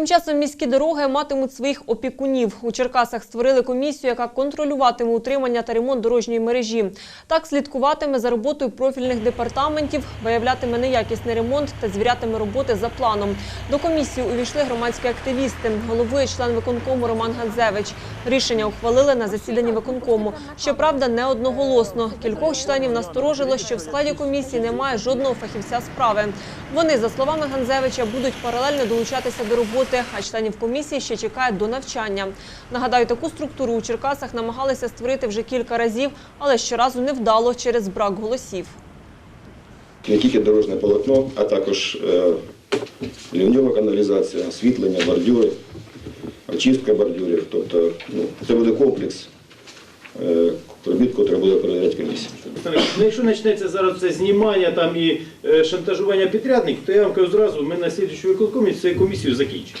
Тим часом міські дороги матимуть своїх опікунів. У Черкасах створили комісію, яка контролюватиме утримання та ремонт дорожньої мережі. Так слідкуватиме за роботою профільних департаментів, виявлятиме неякісний ремонт та звірятиме роботи за планом. До комісії увійшли громадські активісти. Головує член виконкому Роман Ганзевич. Рішення ухвалили на засіданні виконкому. Щоправда, не одноголосно. Кількох членів насторожило, що в складі комісії немає жодного фахівця справи. Вони, за словами Ганзевича, будуть паралельно долучатися до роботи, а членів комісії ще чекають до навчання. Нагадаю, таку структуру у Черкасах намагалися створити вже кілька разів, але щоразу не вдало через брак голосів. не тільки дорожне полотно, а також е, лівньова каналізація, освітлення, бордюри, очистка бордюрів. Тобто ну, це буде комплекс е, робіт, який буде перевіряти комісія. Ну, якщо почнеться зараз це знімання там і е, шантажування підрядників, то я вам кажу зразу, ми на слідчому виконкомі цю комісію закінчимо.